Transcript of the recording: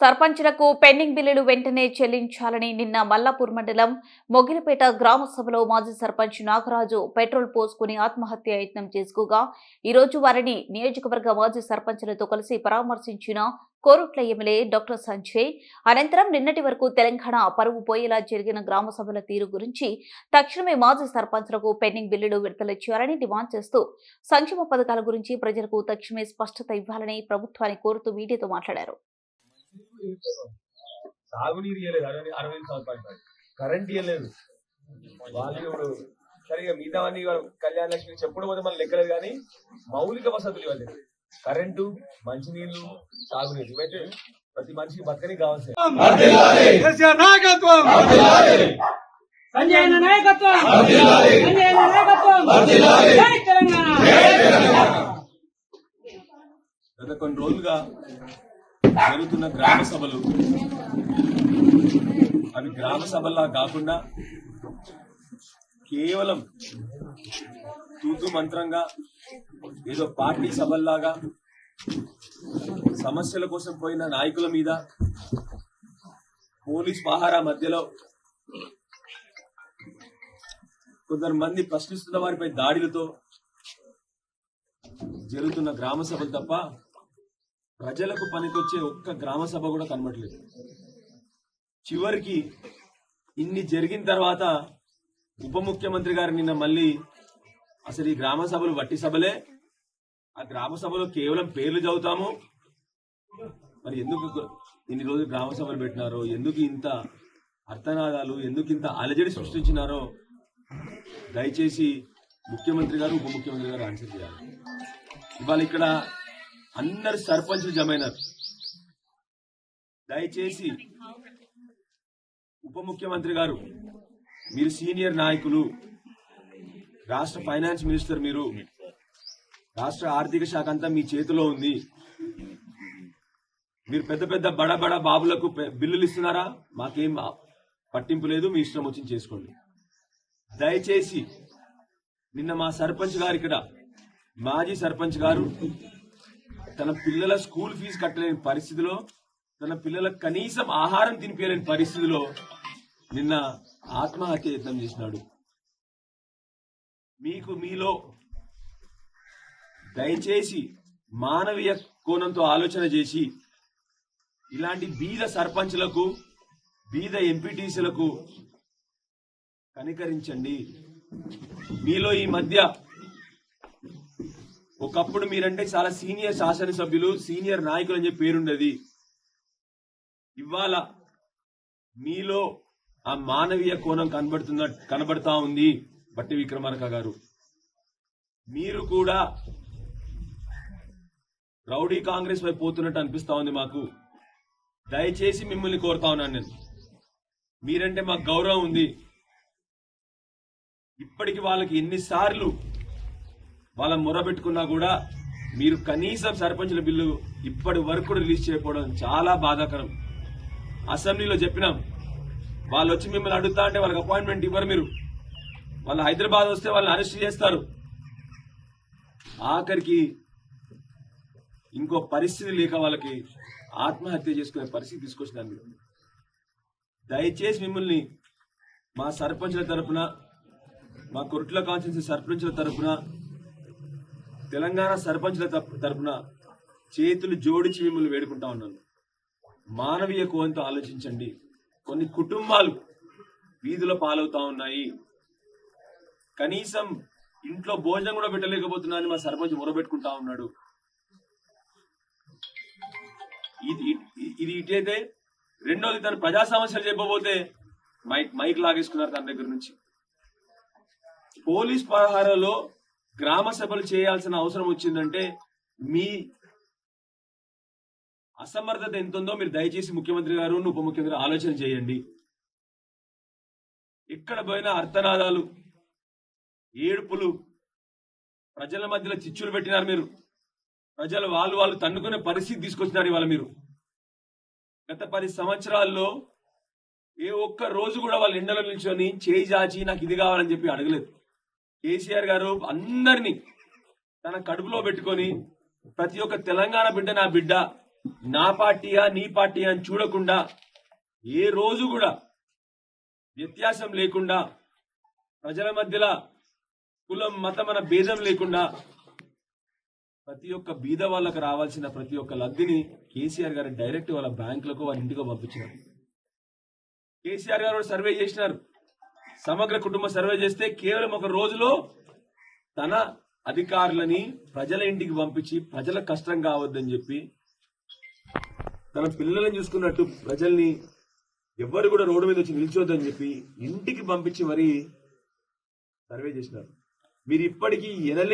సర్పంచులకు పెండింగ్ బిల్లులు వెంటనే చెల్లించాలని నిన్న మల్లాపూర్ మండలం మొగిలిపేట గ్రామ సభలో మాజీ సర్పంచ్ నాగరాజు పెట్రోల్ పోసుకుని ఆత్మహత్య యత్నం చేసుకోగా ఈ రోజు వారిని నియోజకవర్గ మాజీ సర్పంచ్లతో కలిసి పరామర్శించిన కోరుట్ల ఎమ్మెల్యే డాక్టర్ సంజయ్ అనంతరం నిన్నటి వరకు తెలంగాణ పరువు పోయేలా జరిగిన గ్రామ సభల తీరు గురించి తక్షణమే మాజీ సర్పంచ్లకు పెండింగ్ బిల్లులు విడుదల చేయాలని డిమాండ్ చేస్తూ సంక్షేమ పథకాల గురించి ప్రజలకు తక్షణమే స్పష్టత ఇవ్వాలని ప్రభుత్వాన్ని కోరుతూ మీడియాతో మాట్లాడారు. సాగునీరు ఇవ్వలేదు అరవై అరవై సంవత్సరాలు. కరెంట్ ఇవ్వలేదు వాళ్ళు ఇప్పుడు సరిగా మిగతావన్నీ ఇవాళ కళ్యాణ లక్ష్మి చెప్పుడు పోతే మనం లెక్కలేదు కానీ మౌలిక వసతులు ఇవ్వలేదు కరెంటు మంచినీళ్ళు సాగునీరు. ఇవైతే ప్రతి మనిషికి బతకని కావాల్సింది కేసీఆర్ నాయకత్వం. సంజయ్ అన్న నాయకత్వం. సంజయ్ అన్న నాయకత్వం. జై తెలంగాణ. గత కొన్ని రోజులుగా జరుగుతున్న గ్రామ సభలు. అవి గ్రామ సభల్లా కాకుండా కేవలం తూతు మంత్రంగా ఏదో పార్టీ సభల్లాగా సమస్యల కోసం పోయిన నాయకుల మీద పోలీస్ పహారా మధ్యలో కొందరు మంది ప్రశ్నిస్తున్న వారిపై దాడులతో జరుగుతున్న గ్రామ సభలు తప్ప ప్రజలకు పనికొచ్చే ఒక్క గ్రామ సభ కూడా కనబడలేదు. చివరికి ఇన్ని జరిగిన తర్వాత ఉప ముఖ్యమంత్రి గారు నిన్న మళ్ళీ అసలు ఈ గ్రామ సభలు వట్టి సభలే. ఆ గ్రామ సభలో కేవలం పేర్లు చదువుతాము. మరి ఎందుకు ఇన్ని రోజులు గ్రామ సభలు పెట్టినారో ఎందుకు ఇంత అర్థనాదాలు ఎందుకు ఇంత అలజడి సృష్టించినారో దయచేసి ముఖ్యమంత్రి గారు ఉప ముఖ్యమంత్రి గారు ఆన్సర్ చేయాలి. ఇవాళ ఇక్కడ అందరు సర్పంచులు జమైనారు. దయచేసి ఉప ముఖ్యమంత్రి గారు మీరు సీనియర్ నాయకులు రాష్ట్ర ఫైనాన్స్ మినిస్టర్ మీరు రాష్ట్ర ఆర్థిక శాఖ అంతా మీ చేతిలో ఉంది. మీరు పెద్ద పెద్ద బడ బడ బాబులకు బిల్లులు ఇస్తున్నారా? మాకేం పట్టింపు లేదు మీ ఇష్టం వచ్చి చేసుకోండి. దయచేసి నిన్న మా సర్పంచ్ గారు ఇక్కడ మాజీ సర్పంచ్ గారు తన పిల్లల స్కూల్ ఫీజు కట్టలేని పరిస్థితిలో తన పిల్లలకు కనీసం ఆహారం తినిపించలేని పరిస్థితిలో నిన్న ఆత్మహత్య యత్నం చేసినాడు. మీకు మీలో దయచేసి మానవీయ కోణంతో ఆలోచన చేసి ఇలాంటి బీద సర్పంచ్లకు బీద ఎంపీటీసీలకు కనికరించండి. మీలో ఈ మధ్య ఒకప్పుడు మీరంటే చాలా సీనియర్ శాసనసభ్యులు సీనియర్ నాయకులు అని చెప్పి పేరుండేది. ఇవాళ మీలో ఆ మానవీయ కోణం కనబడుతున్న కనబడతా ఉంది బట్టి విక్రమార్క గారు. మీరు కూడా రౌడీ కాంగ్రెస్ వైపు పోతున్నట్టు అనిపిస్తా ఉంది మాకు. దయచేసి మిమ్మల్ని కోరుతా ఉన్నాను నేను. మీరంటే మాకు గౌరవం ఉంది. ఇప్పటికి వాళ్ళకి ఎన్నిసార్లు వాళ్ళ మొరబెట్టుకున్నా కూడా మీరు కనీసం సర్పంచుల బిల్లు ఇప్పటి వరకు కూడా రిలీజ్ చేయకపోవడం చాలా బాధాకరం. అసెంబ్లీలో చెప్పినాం. వాళ్ళు వచ్చి మిమ్మల్ని అడుగుతా అంటే వాళ్ళకి అపాయింట్మెంట్ ఇవ్వరు మీరు. వాళ్ళు హైదరాబాద్ వస్తే వాళ్ళని అరెస్ట్ చేస్తారు. ఆఖరికి ఇంకో పరిస్థితి లేక వాళ్ళకి ఆత్మహత్య చేసుకునే పరిస్థితి తీసుకొచ్చినారు మీరు. దయచేసి మిమ్మల్ని మా సర్పంచుల తరపున మా కొరుట్ల కాన్స్టిట్యూన్సీ సర్పంచుల తరపున తెలంగాణ సర్పంచుల తరపు- తరపున చేతులు జోడించి మిమ్మల్ని వేడుకుంటా ఉన్నాను. మానవీయ కోణంతో ఆలోచించండి. కొన్ని కుటుంబాలు వీధుల పాలవుతా ఉన్నాయి. కనీసం ఇంట్లో భోజనం కూడా పెట్టలేకపోతున్నా అని మా సర్పంచ్ మొరబెట్టుకుంటా ఉన్నాడు. ఇది ఇది- ఇటైతే రెండోది తను ప్రజా సమస్యలు చెప్పబోతే మైక్ మైక్ లాగేసుకున్నారు తన దగ్గర నుంచి. పోలీస్ పరిహారంలో గ్రామ సభలు చేయాల్సిన అవసరం వచ్చిందంటే మీ అసమర్థత ఎంత ఉందో మీరు దయచేసి ముఖ్యమంత్రి గారు ఉప ముఖ్యమంత్రి ఆలోచన చేయండి. ఎక్కడ పోయినా అర్థనాదాలు ఏడుపులు ప్రజల మధ్యలో చిచ్చులు పెట్టినారు మీరు. ప్రజలు వాళ్ళు వాళ్ళు తన్నుకునే పరిస్థితి తీసుకొచ్చినారు ఇవాళ మీరు. గత పది సంవత్సరాల్లో ఏ ఒక్క రోజు కూడా వాళ్ళు ఎండలో నిల్చొని చేయి చాచి నాకు ఇది కావాలని చెప్పి అడగలేదు. కేసీఆర్ గారు అందరినీ తన కడుపులో పెట్టుకొని ప్రతి ఒక్క తెలంగాణ బిడ్డ నా బిడ్డ నా పార్టీయా నీ పార్టీ అని చూడకుండా ఏ రోజు కూడా వ్యత్యాసం లేకుండా ప్రజల మధ్యలో కులం మతం అన్న భేదం లేకుండా ప్రతి ఒక్క బీద వాళ్ళకు రావాల్సిన ప్రతి ఒక్క లబ్ధిని కేసీఆర్ గారు డైరెక్ట్ వాళ్ళ బ్యాంకులకు వాళ్ళ ఇంటికి పంపించినారు. కేసీఆర్ గారు సర్వే చేసినారు. సమగ్ర కుటుంబ సర్వే చేస్తే కేవలం ఒక రోజులో తన అధికారులని ప్రజల ఇంటికి పంపించి ప్రజల కష్టం కావద్దని చెప్పి తన పిల్లలను చూసుకున్నట్టు ప్రజల్ని ఎవ్వరు కూడా రోడ్డు మీద వచ్చి నిల్చోద్దని చెప్పి ఇంటికి పంపించి మరీ సర్వే చేసినారు. మీరు ఇప్పటికీ ఎనలే